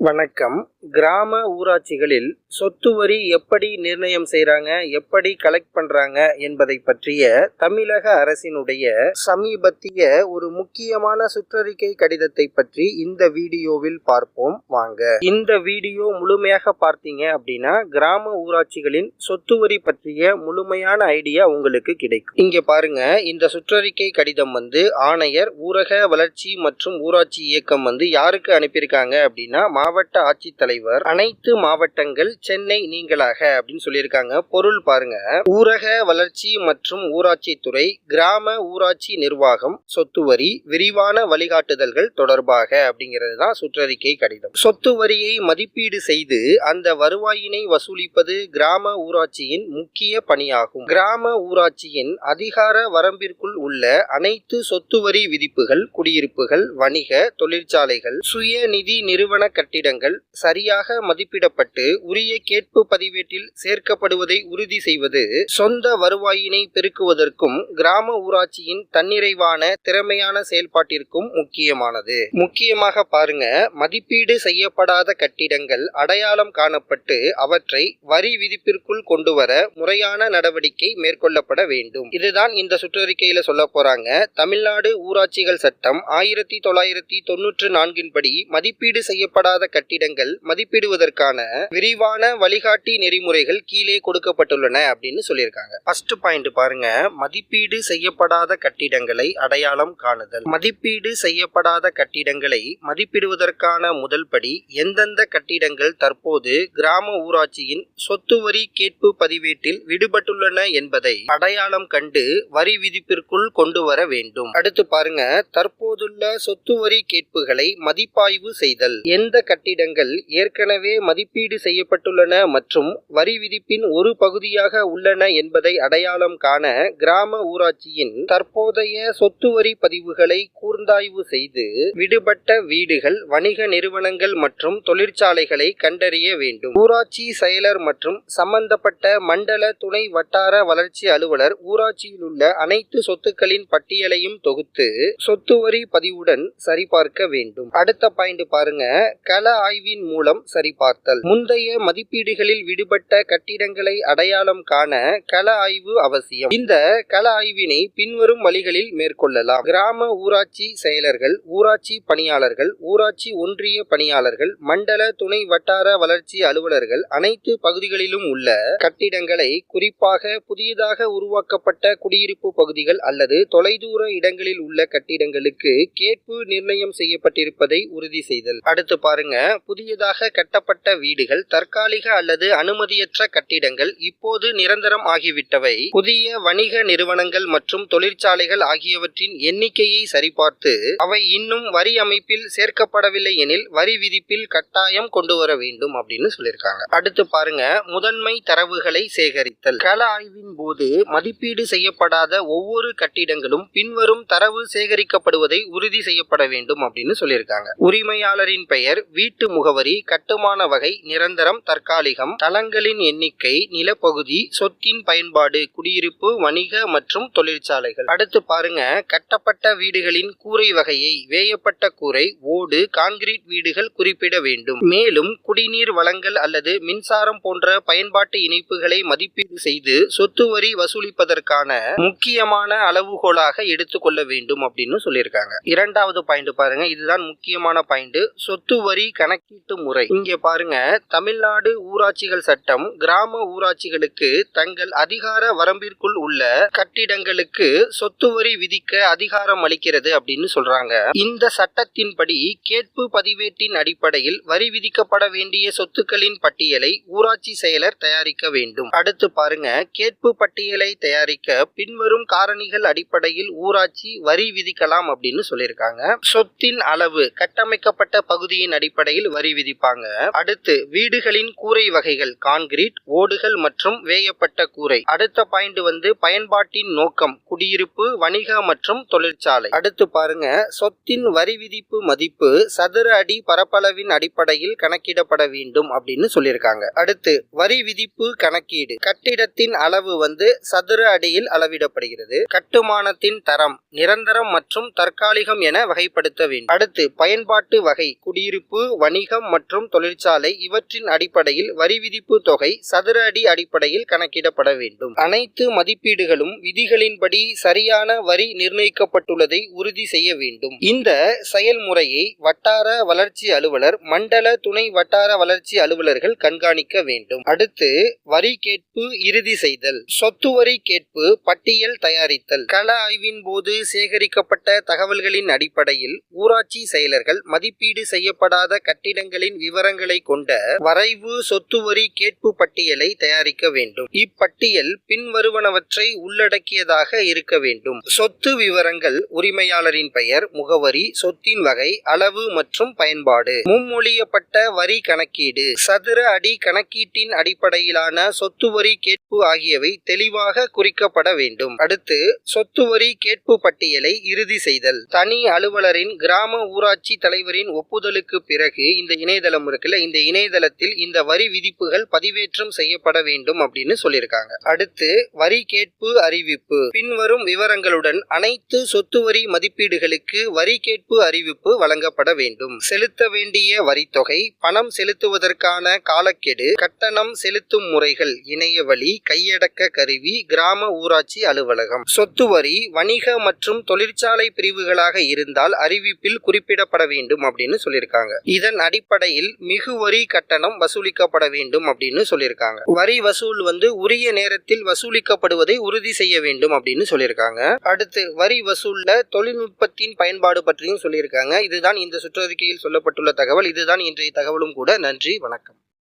வணக்கம். கிராம ஊராட்சிகளில் சொத்து வரி எப்படி நிர்ணயம் செய்கிறாங்க எப்படி கலெக்ட் பண்றாங்க என்பதை பற்றிய தமிழக அரசினுடைய சமீபத்திய ஒரு முக்கியமான சுற்றறிக்கை கடிதத்தை பற்றி இந்த வீடியோவில் பார்ப்போம். வாங்க. இந்த வீடியோ முழுமையாக பார்த்தீங்க அப்படின்னா கிராம ஊராட்சிகளின் சொத்து வரி பற்றிய முழுமையான ஐடியா உங்களுக்கு கிடைக்கும். இங்க பாருங்க இந்த சுற்றறிக்கை கடிதம் வந்து ஆணையர் ஊரக வளர்ச்சி மற்றும் ஊராட்சி இயக்கம் வந்து யாருக்கு அனுப்பியிருக்காங்க அப்படின்னா மாவட்ட ஆட்சித்தலைவர் அனைத்து மாவட்டங்கள் சென்னை நீங்களாக அப்படின்னு சொல்லியிருக்காங்க. பொருள் பாருங்க. ஊரக வளர்ச்சி மற்றும் ஊராட்சி துறை கிராம ஊராட்சி நிர்வாகம் சொத்து வரி விரிவான வழிகாட்டுதல்கள் தொடர்பாக அப்படிங்கிறது தான் சுற்றறிக்கை கடிதம். சொத்து வரியை மதிப்பீடு செய்து அந்த வருவாயினை வசூலிப்பது கிராம ஊராட்சியின் முக்கிய பணியாகும். கிராம ஊராட்சியின் அதிகார வரம்பிற்குள் உள்ள அனைத்து சொத்து வரி விதிப்புகள் குடியிருப்புகள் வணிக தொழிற்சாலைகள் சுய நிதி நிறுவன கட்டிடங்கள் சரியாக மதிப்பிடப்பட்டு உரிய கேட்பு பதிவேட்டில் சேர்க்கப்படுவதை உறுதி செய்வது சொந்த வருவாயினை பெருக்குவதற்கும் கிராம ஊராட்சியின் தன்னிறைவான திறமையான செயல்பாட்டிற்கும் முக்கியமானது. முக்கியமாக பாருங்க மதிப்பீடு செய்யப்படாத கட்டிடங்கள் அடையாளம் காணப்பட்டு அவற்றை வரி விதிப்பிற்குள் கொண்டு வர முறையான நடவடிக்கை மேற்கொள்ளப்பட வேண்டும். இதுதான் இந்த சுற்றறிக்கையில சொல்ல போறாங்க. தமிழ்நாடு ஊராட்சிகள் சட்டம் ஆயிரத்தி தொள்ளாயிரத்தி தொன்னூற்று நான்கின்படி மதிப்பீடு செய்யப்படாத கட்டிடங்கள் மதிப்பிடுவதற்கான விரிவான வழிகாட்டி நெறிமுறைகள் கீழே கொடுக்கப்பட்டுள்ளன அப்படின்னு சொல்லியிருக்காங்க. ஃபர்ஸ்ட் பாயிண்ட் பாருங்க. மதிப்பீடு செய்யப்படாத கட்டிடங்களை அடையாளம் காணுதல். மதிப்பீடு செய்யப்படாத கட்டிடங்களை மதிப்பிடுவதற்கான முதல் படி எந்தெந்த கட்டிடங்கள் தற்போது கிராம ஊராட்சியின் சொத்து வரி கேட்பு பதிவேட்டில் விடுபட்டுள்ளன என்பதை அடையாளம் கண்டு வரி விதிப்பிற்குள் கொண்டு வர வேண்டும். அடுத்து பாருங்க. தற்போதுள்ள சொத்து வரி கேட்புகளை மதிப்பாய்வு செய்தல். எந்த கட்டிடங்கள் ஏற்கனவே மதிப்பீடு செய்யப்பட்டுள்ளன மற்றும் வரி விதிப்பின் ஒரு பகுதியாக உள்ளன என்பதை அடையாளம் காண கிராம ஊராட்சியின் தற்போதைய சொத்து வரி பதிவுகளை கூர்ந்தாய்வு செய்து விடுபட்ட வீடுகள் வணிக நிறுவனங்கள் மற்றும் தொழிற்சாலைகளை கண்டறிய வேண்டும். ஊராட்சி செயலர் மற்றும் சம்பந்தப்பட்ட மண்டல துணை வட்டார வளர்ச்சி அலுவலர் ஊராட்சியில் உள்ள அனைத்து சொத்துக்களின் பட்டியலையும் தொகுத்து சொத்து வரி பதிவுடன் சரிபார்க்க வேண்டும். அடுத்த பாயிண்ட் பாருங்க. கள ஆய்வின் மூலம் சரிபார்த்தல். முந்தைய மதிப்பீடுகளில் விடுபட்ட கட்டிடங்களை அடையாளம் காண கள ஆய்வு அவசியம். இந்த கள ஆய்வினை பின்வரும் வழிகளில் மேற்கொள்ளலாம். கிராம ஊராட்சி செயலர்கள் ஊராட்சி பணியாளர்கள் ஊராட்சி ஒன்றிய பணியாளர்கள் மண்டல துணை வட்டார வளர்ச்சி அலுவலர்கள் அனைத்து பகுதிகளிலும் உள்ள கட்டிடங்களை குறிப்பாக புதியதாக உருவாக்கப்பட்ட குடியிருப்பு பகுதிகள் அல்லது தொலைதூர இடங்களில் உள்ள கட்டிடங்களுக்கு கேட்பு நிர்ணயம் செய்யப்பட்டிருப்பதை உறுதி செய்தல். அடுத்து பாருங்க புதியதாக கட்டப்பட்ட வீடுகள் தற்காலிக அல்லது அனுமதியற்ற கட்டிடங்கள் இப்போது நிரந்தரம் ஆகிவிட்டவை. புதிய வணிக நிறுவனங்கள் மற்றும் தொழிற்சாலைகள் ஆகியவற்றின் எண்ணிக்கையை சரிபார்த்து அவை இன்னும் வரி அமைப்பில் சேர்க்கப்படவில்லை எனில் வரி விதிப்பில் கட்டாயம் கொண்டு வர வேண்டும் அப்படின்னு சொல்லியிருக்காங்க. அடுத்து பாருங்க முதன்மை தரவுகளை சேகரித்தல். கள ஆய்வின் போது மதிப்பீடு செய்யப்படாத ஒவ்வொரு கட்டிடங்களும் பின்வரும் தரவு சேகரிக்கப்படுவதை உறுதி செய்யப்பட வேண்டும் அப்படின்னு சொல்லியிருக்காங்க. உரிமையாளரின் பெயர் வீட்டு முகவரி கட்டுமான வகை நிரந்தரம் தற்காலிகம் தளங்களின் எண்ணிக்கை நிலப்பகுதி சொத்தின் பயன்பாடு குடியிருப்பு வணிக மற்றும் தொழிற்சாலைகள். அடுத்து பாருங்க கட்டப்பட்ட வீடுகளின் கூரை வகையை வேயப்பட்ட கூரை ஓடு கான்கிரீட் வீடுகள் குறிப்பிட வேண்டும். மேலும் குடிநீர் வளங்கள் அல்லது மின்சாரம் போன்ற பயன்பாட்டு இணைப்புகளை மதிப்பீடு செய்து சொத்து வரி வசூலிப்பதற்கான முக்கியமான அளவுகோலாக எடுத்துக்கொள்ள வேண்டும் அப்படின்னு சொல்லியிருக்காங்க. இரண்டாவது பாயிண்ட் பாருங்க இதுதான் முக்கியமான பாயிண்ட் சொத்து வரி கணக்கீட்டு முறை. இங்கே பாருங்க தமிழ்நாடு ஊராட்சிகள் சட்டம் கிராம ஊராட்சிகளுக்கு தங்கள் அதிகார வரம்பிற்குள் உள்ள கட்டிடங்களுக்கு சொத்து வரி விதிக்க அதிகாரம் அளிக்கிறது அப்படின்னு சொல்றாங்க. இந்த சட்டத்தின்படி கேட்பு பதிவேட்டின் அடிப்படையில் வரி விதிக்கப்பட வேண்டிய சொத்துக்களின் பட்டியலை ஊராட்சி செயலர் தயாரிக்க வேண்டும். அடுத்து பாருங்க கேட்பு பட்டியலை தயாரிக்க பின்வரும் காரணிகள் அடிப்படையில் ஊராட்சி வரி விதிக்கலாம் அப்படின்னு சொல்லியிருக்காங்க. சொத்தின் அளவு கட்டமைக்கப்பட்ட பகுதியின் அடிப்படையில் வரி விதிப்பாங்க. அடுத்து வீடுகளின் கூரை வகைகள் கான்கிரீட் ஓடுகள் மற்றும் வேயப்பட்ட கூரை. அடுத்த பாயிண்ட் வந்து பயன்பாட்டின் நோக்கம் குடியிருப்பு வணிக மற்றும் தொழிற்சாலை. அடுத்து பாருங்க சொத்தின் வரி விதிப்பு மதிப்பு சதுர அடி பரப்பளவின் அடிப்படையில் கணக்கிடப்பட வேண்டும் அப்படின்னு சொல்லியிருக்காங்க. அடுத்து வரி விதிப்பு கணக்கீடு. கட்டிடத்தின் அளவு வந்து சதுர அடியில் அளவிடப்படுகிறது. கட்டுமானத்தின் தரம் நிரந்தரம் மற்றும் தற்காலிகம் என வகைப்படுத்த வேண்டும். அடுத்து பயன்பாட்டு வகை குடியிருப்பு வணிகம் மற்றும் தொழிற்சாலை இவற்றின் அடிப்படையில் வரி விதிப்பு தொகை சதுர அடி அடிப்படையில் கணக்கிடப்பட வேண்டும். அனைத்து மதிப்பீடுகளும் விதிகளின்படி சரியான வரி நிர்ணயிக்கப்பட்டுள்ளதை உறுதி செய்ய வேண்டும். இந்த செயல்முறையை வட்டார வளர்ச்சி அலுவலர் மண்டல துணை வட்டார வளர்ச்சி அலுவலர்கள் கண்காணிக்க வேண்டும். அடுத்து வரி கேட்பு இறுதி செய்தல். சொத்து வரி கேட்பு பட்டியல் தயாரித்தல். கள ஆய்வின் போது சேகரிக்கப்பட்ட தகவல்களின் அடிப்படையில் ஊராட்சி செயலர்கள் மதிப்பீடு செய்யப்படாத கட்டிடங்களின் விவரங்களை கொண்ட வரைவு சொத்து வரி கேட்பு பட்டியலை தயாரிக்க வேண்டும். இப்பட்டியல் பின்வருவனவற்றை உள்ளடக்கியதாக இருக்க வேண்டும். சொத்து விவரங்கள் உரிமையாளரின் பெயர் முகவரி சொத்தின் வகை அளவு மற்றும் பயன்பாடு. மும்மொழியப்பட்ட வரி கணக்கீடு. சதுர அடி கணக்கீட்டின் அடிப்படையிலான சொத்து வரி கேட்பு ஆகியவை தெளிவாக குறிக்கப்பட வேண்டும். அடுத்து சொத்து வரி கேட்பு பட்டியலை இறுதி செய்தல். தனி அலுவலரின் கிராம ஊராட்சி தலைவரின் ஒப்புதலுக்கு பிறகு பிறகு இந்த இணையதளம் இருக்குல்ல இந்த இணையதளத்தில் இந்த வரி விதிப்புகள் பதிவேற்றம் செய்யப்பட வேண்டும் அப்படின்னு சொல்லியிருக்காங்க. அடுத்து வரி கேட்பு அறிவிப்பு. பின்வரும் விவரங்களுடன் அனைத்து சொத்து வரி மதிப்பீடுகளுக்கு வரி கேட்பு அறிவிப்பு வழங்கப்பட வேண்டும். செலுத்த வேண்டிய வரித்தொகை பணம் செலுத்துவதற்கான காலக்கெடு கட்டணம் செலுத்தும் முறைகள் இணைய வழி கையடக்க கருவி கிராம ஊராட்சி அலுவலகம். சொத்து வரி வணிக மற்றும் தொழிற்சாலை பிரிவுகளாக இருந்தால் அறிவிப்பில் குறிப்பிடப்பட வேண்டும் அப்படின்னு சொல்லியிருக்காங்க. இதன் அடிப்படையில் மிகு வரி கட்டணம் வசூலிக்கப்பட வேண்டும் அப்படின்னு சொல்லியிருக்காங்க. வரி வசூல் வந்து உரிய நேரத்தில் வசூலிக்கப்படுவதை உறுதி செய்ய வேண்டும் அப்படின்னு சொல்லியிருக்காங்க. அடுத்து வரி வசூல்ல தொழில்நுட்பத்தின் பயன்பாடு பற்றியும் சொல்லியிருக்காங்க. இதுதான் இந்த சுற்றறிக்கையில் சொல்லப்பட்டுள்ள தகவல். இதுதான் இன்றைய தகவலும் கூட. நன்றி வணக்கம்.